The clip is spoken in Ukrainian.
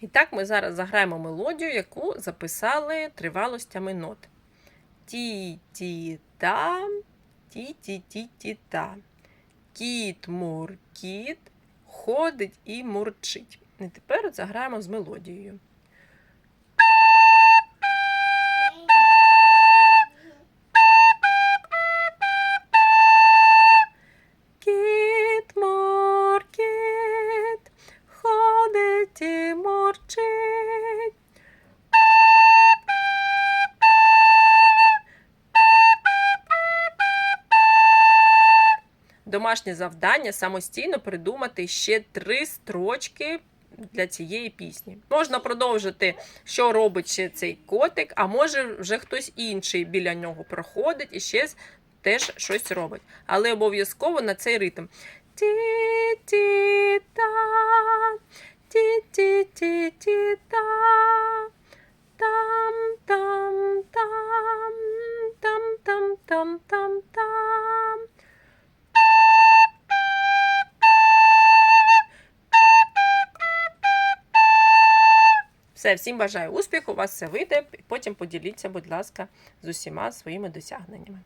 І так ми зараз заграємо мелодію, яку записали тривалостями нот. Ті-ті-та, ті-ті-ті-ті-та. Кіт муркіт ходить і мурчить. І тепер заграємо з мелодією. Домашнє завдання самостійно придумати ще три строчки для цієї пісні. Можна продовжити, що робить ще цей котик, а може вже хтось інший біля нього проходить і ще теж щось робить. Але обов'язково на цей ритм. Ті-ті-та, ті-ті-ті-ті-та, там-там-там, там-там-там-там-там. Все, всім бажаю успіху, у вас все вийде. Потім поділіться, будь ласка, з усіма своїми досягненнями.